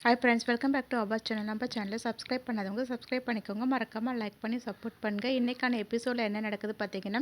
Hi friends welcome back to Abbas channel நம்ம சேனலை subscribe பண்ணாதவங்க சப்ஸ்கிரைப் பண்ணிக்கோங்க. மறக்காமல் லைக் பண்ணி சப்போர்ட் பண்ணுங்கள் இன்றைக்கான எபிசோடில் என்ன நடக்குது பார்த்தீங்கன்னா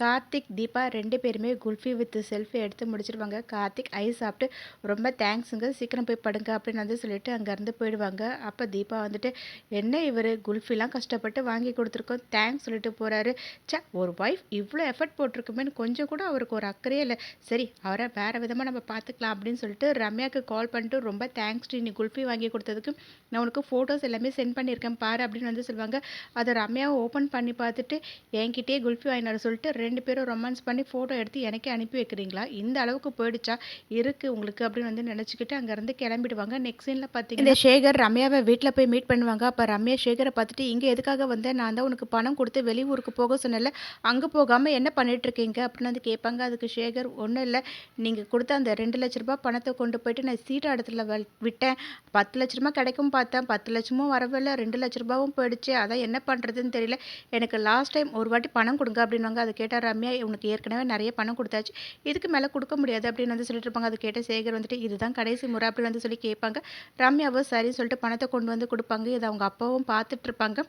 கார்த்திக் தீபா ரெண்டு பேருமே குல்ஃபி வித் செல்ஃபி எடுத்து முடிச்சிருவாங்க. கார்த்திக் ஐஸ் சாப்பிட்டு ரொம்ப தேங்க்ஸுங்க சீக்கிரம் போய் படுங்க அப்படின்னு வந்து சொல்லிட்டு அங்கேருந்து போயிடுவாங்க. அப்போ தீபா வந்துட்டு என்ன இவர் குல்ஃபிலாம் கஷ்டப்பட்டு வாங்கி கொடுத்துருக்கோம் தேங்க்ஸ் சொல்லிட்டு போகிறாரு சே ஒரு ஒய்ஃப் இவ்வளோ எஃபர்ட் போட்டிருக்குமேனு கொஞ்சம் கூட அவருக்கு ஒரு அக்கறையே இல்லை. சரி அவரை வேறு விதமாக நம்ம பார்த்துக்கலாம் அப்படின்னு சொல்லிட்டு ரம்யாவுக்கு கால் பண்ணிட்டு ரொம்ப தேங்க்ஸ் நீ குல்ஃபி வாங்கி கொடுத்ததுக்கு நான் உனக்கு ஃபோட்டோஸ் எல்லாமே சென்ட் பண்ணியிருக்கேன் பாரு அப்படின்னு வந்து சொல்லுவாங்க. அதை ரம்யாவை ஓப்பன் பண்ணி பார்த்துட்டு என்கிட்டயே குல்ஃபி வாங்கினார் சொல்லிட்டு ரெண்டு பேரும் ரொமான்ஸ் பண்ணி ஃபோட்டோ எடுத்து எனக்கே அனுப்பி வைக்கிறீங்களா? இந்த அளவுக்கு போயிடுச்சா? இருக்குது உங்களுக்கு அப்படின்னு வந்து நினச்சிக்கிட்டு அங்கேருந்து கிளம்பிடுவாங்க. நெக்ஸ்ட் சீனில் பார்த்தீங்கன்னா சேகர் ரம்யாவை வீட்டில் போய் மீட் பண்ணுவாங்க. அப்போ ரம்யா சேகரை பார்த்துட்டு இங்கே எதுக்காக வந்தேன் நான் தான் உனக்கு பணம் கொடுத்து வெளியூருக்கு போக சொன்னல அங்கே போகாமல் என்ன பண்ணிட்டுருக்கீங்க அப்படின்னு வந்து கேட்பாங்க. அதுக்கு சேகர் ஒன்றும் இல்லை. நீங்கள் கொடுத்த அந்த ரெண்டு லட்ச ரூபா பணத்தை கொண்டு போயிட்டு நான் சீட்டை இடத்துல விட்டேன். பத்து லட்ச ரூபா கிடைக்கும் பார்த்தேன். பத்து லட்சமும் வரவில்லை. ரெண்டு லட்ச ரூபாவும் போயிடுச்சு. அதான் என்ன பண்ணுறதுன்னு தெரியல. எனக்கு லாஸ்ட் டைம் ஒரு வாட்டி பணம் கொடுங்க அப்படின்வாங்க அதை கேட்டால் ரம்யா உனக்கு ஏற்கனவே நிறைய பணம் கொடுத்தாச்சு. இதுக்கு மேலே கொடுக்க முடியாது அப்படின்னு வந்து சொல்லிட்டு இருப்பாங்க. அது கேட்ட சேகர் வந்துட்டு இதுதான் கடைசி முறை அப்படின்னு வந்து சொல்லி கேட்பாங்க. ரம்யாவும் சரின்னு சொல்லிட்டு பணத்தை கொண்டு வந்து கொடுப்பாங்க. இதை அவங்க அப்பாவும் பார்த்துட்டு இருப்பாங்க.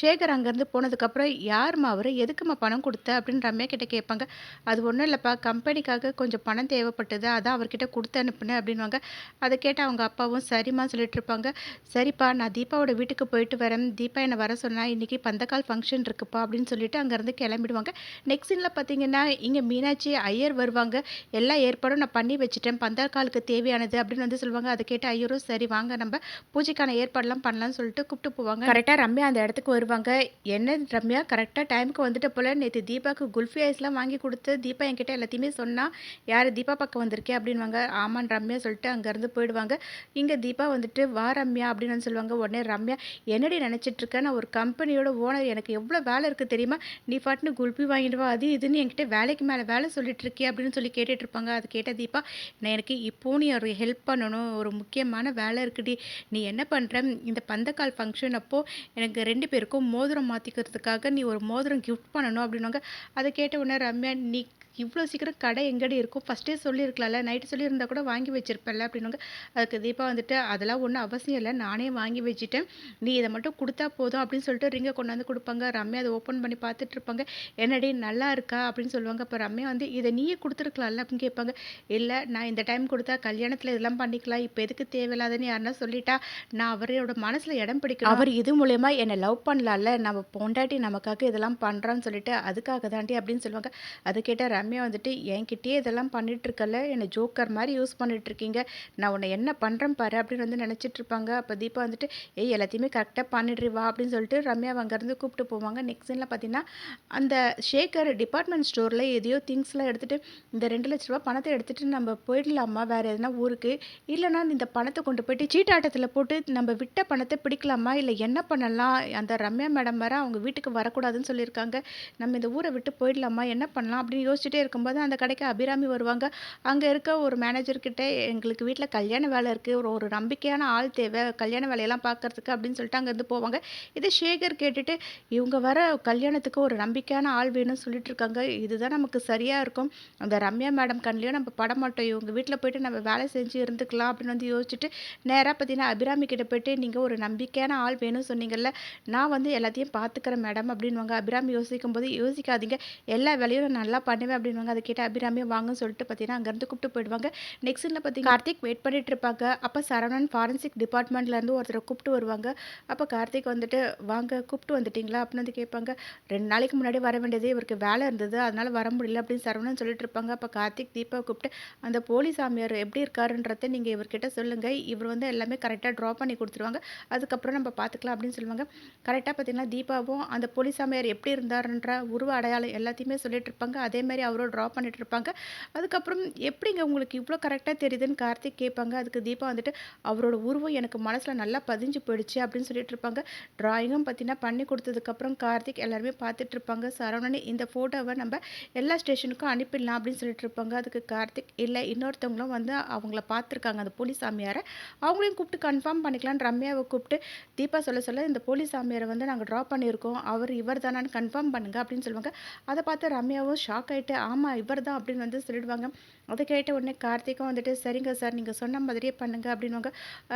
சேகர் அங்கேருந்து போனதுக்கப்புறம் யாருமா அவர்? எதுக்குமா பணம் கொடுத்த? அப்படின்னு ரம்யா கிட்ட கேட்பாங்க. அது ஒன்றும் இல்லைப்பா. கம்பெனிக்காக கொஞ்சம் பணம் தேவைப்பட்டது. அதான் அவர்கிட்ட கொடுத்து அனுப்புனேன் அப்படின்வாங்க அதை கேட்டு அவங்க அப்பாவும் சரிம்மா சொல்லிட்டு இருப்பாங்க. சரிப்பா நான் தீபாவோட வீட்டுக்கு போயிட்டு வரேன். தீபா என்னை வர சொன்னால் இன்றைக்கி பந்தக்கால் ஃபங்க்ஷன் இருக்குப்பா அப்படின்னு சொல்லிட்டு அங்கேருந்து கிளம்பிடுவாங்க. நெக்ஸ்ட் சீனில் பார்த்தீங்கன்னா இங்கே மீனாட்சி ஐயர் வருவாங்க. எல்லா ஏற்பாடும் நான் பண்ணி வச்சுட்டேன். பந்தக்காலுக்கு தேவையானது அப்படின்னு வந்து சொல்லுவாங்க. அதை கேட்டு ஐயரும் சரி வாங்க நம்ம பூஜைக்கான ஏற்பாடெல்லாம் பண்ணலாம்னு சொல்லிட்டு கூப்பிட்டு போவாங்க. கரெக்டாக ரம்யா அந்த இடத்துக்கு வருவாங்க. என்ன ரம்யா கரெக்டாக டைமுக்கு வந்துட்டு போல் நேற்று தீபாவுக்கு குல்ஃபி ஐஸ்லாம் வாங்கி கொடுத்து தீபா என்கிட்ட எல்லாத்தையுமே சொன்னால் யார் தீபா பக்கம் வந்திருக்கே அப்படின்வாங்க ஆமான் ரம்யா சொல்லிட்டு அங்கேருந்து போயிடுவாங்க. இங்கே தீபா வந்துட்டு வா ரம்யா அப்படின்னு வந்து சொல்லுவாங்க. உடனே ரம்யா என்னடி நினச்சிட்ருக்கேன் நான் ஒரு கம்பெனியோட ஓனர் எனக்கு எவ்வளோ வேலை இருக்குது தெரியுமா? நீ பாட்டுன்னு குல்ஃபி வாங்கிட்டு வா. அது இதுன்னு என்கிட்ட வேலைக்கு மேலே வேலை சொல்லிட்டு இருக்கே அப்படின்னு சொல்லி கேட்டுட்டு இருப்பாங்க அது கேட்ட தீபா நான் எனக்கு இப்போ நீ ஒரு ஹெல்ப் பண்ணணும். ஒரு முக்கியமான வேலை இருக்குடி. நீ என்ன பண்ணுற இந்த பந்தக்கால் ஃபங்க்ஷன் அப்போது எனக்கு ரெண்டு பேருக்கும் மோதிரம் மாற்றிக்கிறதுக்காக நீ ஒரு மோதிரம் கிஃப்ட் பண்ணணும். அப்படின்னாங்க. அதை கேட்ட உடனே ரம்யா நீ இவ்வளோ சீக்கிரம் கடை எங்கடி இருக்கும்? ஃபஸ்ட்டே சொல்லியிருக்கலாம்ல. நைட்டு சொல்லியிருந்தா கூட வாங்கி வச்சிருப்பேன்ல அப்படின்னுங்க அதுக்கு தீபா வந்துட்டு அதெல்லாம் ஒன்றும் அவசியம் இல்லை. நானே வாங்கி வச்சுட்டேன். நீ இதை மட்டும் கொடுத்தா போதும் அப்படின்னு சொல்லிட்டு ரிங்கை கொண்டாந்து கொடுப்பாங்க. ரம்யா அதை ஓப்பன் பண்ணி பார்த்துட்டு இருப்பாங்க. என்னடி நல்லா இருக்கா? அப்படின்னு சொல்லுவாங்க. அப்போ ரம்யா வந்து இதை நீயே கொடுத்துருக்கலாம்ல அப்படின்னு கேட்பாங்க. இல்லை நான் இந்த டைம் கொடுத்தா கல்யாணத்தில் இதெல்லாம் பண்ணிக்கலாம். இப்போ எதுக்கு தேவையில்லாதுன்னு யாருன்னா சொல்லிட்டா நான் அவரோட மனசில் இடம் பிடிக்கணும். அவர் இது மூலயமா என்னை லவ் பண்ணலாம்ல. நம்ம பொண்டாட்டி நமக்காக இதெல்லாம் பண்ணுறான்னு சொல்லிட்டு அதுக்காக தாண்டி அப்படின்னு சொல்லுவாங்க. அது கேட்டால் ரம்யா வந்துட்டு என்கிட்டயே இதெல்லாம் பண்ணிகிட்ருக்கல என்னை ஜோக்கர் மாதிரி யூஸ் பண்ணிகிட்ருக்கீங்க நான் உன்னை என்ன பண்ணுறேன் பாரு அப்படின்னு வந்து நினச்சிட்ருப்பாங்க அப்போ தீபா வந்துட்டு ஏய் எல்லாத்தையுமே கரெக்டாக பண்ணிடுறி வா அப்படின்னு சொல்லிட்டு ரம்யா அங்கேருந்து கூப்பிட்டு போவாங்க. நெக்ஸ்ட் சீனில் பார்த்தீங்கன்னா அந்த ஷேகர் டிபார்ட்மெண்ட் ஸ்டோரில் எதையோ திங்ஸ்லாம் எடுத்துகிட்டு இந்த ரெண்டு லட்ச ரூபா பணத்தை எடுத்துகிட்டு நம்ம போயிடலாமா? வேறு எதனா ஊருக்கு? இல்லைனா இந்த பணத்தை கொண்டு போயிட்டு சீட்டாட்டத்தில் போட்டு நம்ம விட்ட பணத்தை பிடிக்கலாமா? இல்லை என்ன பண்ணலாம்? அந்த ரம்யா மேடம் வர அவங்க வீட்டுக்கு வரக்கூடாதுன்னு சொல்லியிருக்காங்க. நம்ம இந்த ஊரை விட்டு போயிடலாமா? என்ன பண்ணலாம்? அப்படின்னு யோசிச்சுட்டு இருக்கும்போது அந்த கடைக்கு அபிராமி வருவாங்க. அங்கே இருக்க ஒரு மேனேஜர்கிட்ட எங்களுக்கு வீட்டில் கல்யாண வேலை இருக்குது ஒரு ஒரு நம்பிக்கையான ஆள் தேவை. கல்யாண வேலையெல்லாம் பார்க்கறதுக்கு அப்படின்னு சொல்லிட்டு அங்கேருந்து போவாங்க. இதை சேகர் கேட்டுட்டு இவங்க வர கல்யாணத்துக்கு ஒரு நம்பிக்கையான ஆள் வேணும்னு சொல்லிட்டு இருக்காங்க. இதுதான் நமக்கு சரியாக இருக்கும். அந்த ரம்யா மேடம் கண்லேயும் நம்ம பட மாட்டோம். இவங்க வீட்டில் போயிட்டு நம்ம வேலை செஞ்சு இருந்துக்கலாம் அப்படின்னு வந்து யோசிச்சுட்டு நேராக பார்த்தீங்கன்னா அபிராமி கிட்ட போயிட்டு நீங்கள் ஒரு நம்பிக்கையான ஆள் வேணும்னு சொன்னீங்கல்ல. நான் வந்து எல்லாத்தையும் பார்த்துக்கிறேன் மேடம் அப்படின்வாங்க அபிராமி யோசிக்கும் போது யோசிக்காதீங்க. எல்லா வேலையும் நான் நல்லா பண்ணுவேன் அப்படின்னு அதை கேட்டு அபிராமி வாங்கன்னு சொல்லிட்டு பார்த்தீங்கன்னா அங்கேருந்து கூப்பிட்டு போயிடுவாங்க. நெக்ஸ்ட்டில் பார்த்தீங்கன்னா கார்த்திக் வெயிட் பண்ணிட்டு இருப்பாங்க. அப்போ சரவணன் ஃபாரன்சிக் டிபார்ட்மெண்ட்லேருந்து ஒருத்தரை கூப்பிட்டு வருவாங்க. அப்போ கார்த்திக் வந்துட்டு வாங்க கூப்பிட்டு வந்துட்டிங்களா? அப்படின்னு வந்து கேட்பாங்க. ரெண்டு நாளைக்கு முன்னாடி வர வேண்டியது இவருக்கு வேலை இருந்தது. அதனால் வர முடியல அப்படின்னு சரவணன் சொல்லிட்டு இருப்பாங்க. அப்போ கார்த்திக் தீபா கூப்பிட்டு அந்த போலி சாமியார் எப்படி இருக்காருன்றதை நீங்கள் இவர்கிட்ட சொல்லுங்கள் இவர் வந்து எல்லாமே கரெக்டாக ட்ரா பண்ணி கொடுத்துருவாங்க. அதுக்கப்புறம் நம்ம பார்த்துக்கலாம் அப்படின்னு சொல்லுவாங்க. கரெக்டாக பார்த்தீங்கன்னா தீபாவும் அந்த போலி சாமியார் எப்படி இருந்தாருன்ற உருவ அடையாளம் எல்லாத்தையுமே சொல்லிட்டு இருப்பாங்க. அதே மாதிரி அவரோ ட்ரா பண்ணிட்டு இருப்பாங்க அதுக்கப்புறம் எப்படிங்க உங்களுக்கு இவ்வளோ கரெக்டாக தெரியுதுன்னு கார்த்திக் கேட்பாங்க. அதுக்கு தீபா வந்துட்டு அவரோட உருவம் எனக்கு மனசில் நல்லா பதிஞ்சு போயிடுச்சு அப்படின்னு சொல்லிட்டு இருப்பாங்க ட்ராயிங்கும் பார்த்தீங்கன்னா பண்ணி கொடுத்ததுக்கப்புறம் கார்த்திக் எல்லாருமே பார்த்துட்டு இருப்பாங்க சரவணன் இந்த ஃபோட்டோவை நம்ம எல்லா ஸ்டேஷனுக்கும் அனுப்பிடலாம் அப்படின்னு சொல்லிட்டு இருப்பாங்க அதுக்கு கார்த்திக் இல்லை இன்னொருத்தவங்களும் வந்து அவங்கள பார்த்துருக்காங்க. அந்த போலீஸ் சாமியாரை அவங்களையும் கூப்பிட்டு கன்ஃபார்ம் பண்ணிக்கலாம் ரம்யாவை கூப்பிட்டு தீபா சொல்ல சொல்ல இந்த போலீஸ் சாமியாரை வந்து நாங்கள் ட்ரா பண்ணியிருக்கோம். அவர் இவர் தானான்னு கன்ஃபார்ம் பண்ணுங்க அப்படின்னு சொல்லுவாங்க. அதை பார்த்து ரம்யாவும் ஷாக் ஆகிட்டு ஆமாம் இவர் தான் அப்படின்னு வந்து சொல்லிடுவாங்க. அதை கேட்ட உடனே கார்த்திக்கும் வந்துட்டு சரிங்க சார் நீங்கள் சொன்ன மாதிரியே பண்ணுங்கள் அப்படின்வாங்க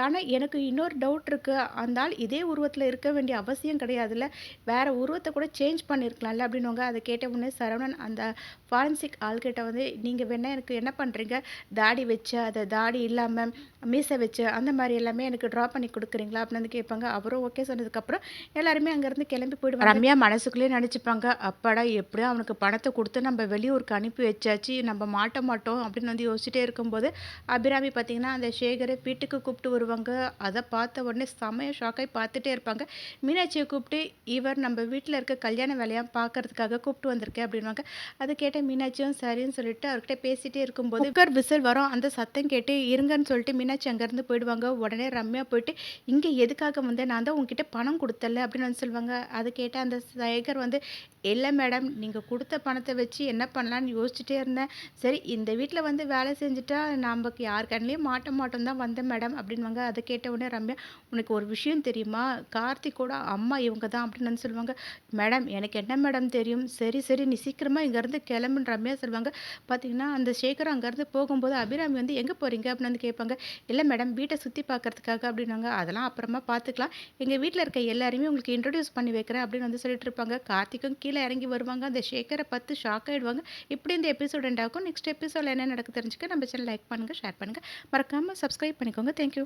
ஆனால் எனக்கு இன்னொரு டவுட் இருக்குது அந்த ஆள் இதே உருவத்தில் இருக்க வேண்டிய அவசியம் கிடையாதுல்ல. வேறு உருவத்தை கூட சேஞ்ச் பண்ணியிருக்கலாம்ல அப்படின்வாங்க அதை கேட்ட உடனே சரவணன் அந்த ஃபாரன்சிக் ஆள்கிட்ட வந்து நீங்கள் வேணால் எனக்கு என்ன பண்ணுறீங்க தாடி வச்சு அதை தாடி இல்லாமல் மீசை வச்சு அந்த மாதிரி எல்லாமே எனக்கு ட்ரா பண்ணி கொடுக்குறீங்களா? அப்படின்னு வந்து கேட்பாங்க. அவரும் ஓகே சொன்னதுக்கப்புறம் எல்லாருமே அங்கேருந்து கிளம்பி போயிடுவாங்க. ரம்யா மனசுக்குள்ளேயே நினச்சிப்பாங்க. அப்பாடா எப்படியோ அவனுக்கு பணத்தை கொடுத்து நம்ம பெங்களூருக்கு அனுப்பி வச்சாச்சு நம்ம மாட்ட மாட்டோம் அப்படின்னு வந்து யோசிச்சுட்டே இருக்கும்போது அபிராமி பார்த்திங்கன்னா அந்த சேகரை வீட்டுக்கு கூப்பிட்டு வருவாங்க. அதை பார்த்த உடனே செமைய ஷாக்காகி பார்த்துட்டே இருப்பாங்க. மீனாட்சியை கூப்பிட்டு இவர் நம்ம வீட்டில் இருக்க கல்யாண வேலையாக பார்க்கறதுக்காக கூப்பிட்டு வந்திருக்கேன் அப்படின்வாங்க அதை கேட்ட மீனாட்சியும் சரின்னு சொல்லிட்டு அவர்கிட்ட பேசிகிட்டே இருக்கும்போது குக்கர் விசில் வரும். அந்த சத்தம் கேட்டு இருங்கன்னு சொல்லிட்டு மீனாட்சி அங்கேருந்து போயிடுவாங்க. உடனே ரம்யா போயிட்டு இங்கே எதுக்காக வந்தேன்? நான் தான் உங்ககிட்ட பணம் கொடுத்தல அப்படின்னு வந்து சொல்லுவாங்க அதை கேட்ட அந்த சேகர் வந்து இல்லை மேடம் நீங்கள் கொடுத்த பணத்தை வச்சு என்ன பண்ணலான்னு யோசிச்சுட்டே இருந்தேன். சரி இந்த வீட்டில் வந்து வேலை செஞ்சுட்டா நமக்கு யார் கண்ணிலையும் மாட்ட மாட்டோம் தான் வந்தேன் மேடம் அப்படின்வாங்க அதை கேட்ட உடனே ரம்யா உனக்கு ஒரு விஷயம் தெரியுமா? கார்த்திக்கோட அம்மா இவங்க தான் அப்படின்னு வந்து சொல்லுவாங்க. மேடம் எனக்கு என்ன மேடம் தெரியும்? சரி சரி நீ சீக்கிரமாக இங்கேருந்து கிளம்புன்னு ரம்யா சொல்லுவாங்க. பார்த்தீங்கன்னா அந்த சேகர் அங்கேருந்து போகும்போது அபிராமி வந்து எங்கே போகிறீங்க அப்படின்னு வந்து கேட்பாங்க. இல்லை மேடம் வீட்டை சுற்றி பார்க்கறதுக்காக அப்படின்னாங்க. அதெல்லாம் அப்புறமா பார்த்துக்கலாம். எங்கள் வீட்டில் இருக்க எல்லாருமே உங்களுக்கு இன்ட்ரடியூஸ் பண்ணி வைக்கிறேன் அப்படின்னு வந்து சொல்லிட்டு இருப்பாங்க. கார்த்திக்கும் கீழே இறங்கி வருவாங்க. அந்த ஷேக்கரை பார்த்து ஷாக் ஆகிடுவாங்க இப்படி இந்த எபிசோட் எண்ட் நெக்ஸ்ட் எபிசோட் என்ன நடக்கு தெரிஞ்சுக்க நம்ம சேனல் லைக் பண்ணுங்கள் ஷேர் பண்ணுங்கள் மறக்காமல் சப்ஸ்கிரைப் பண்ணிக்கோங்க. தேங்க்யூ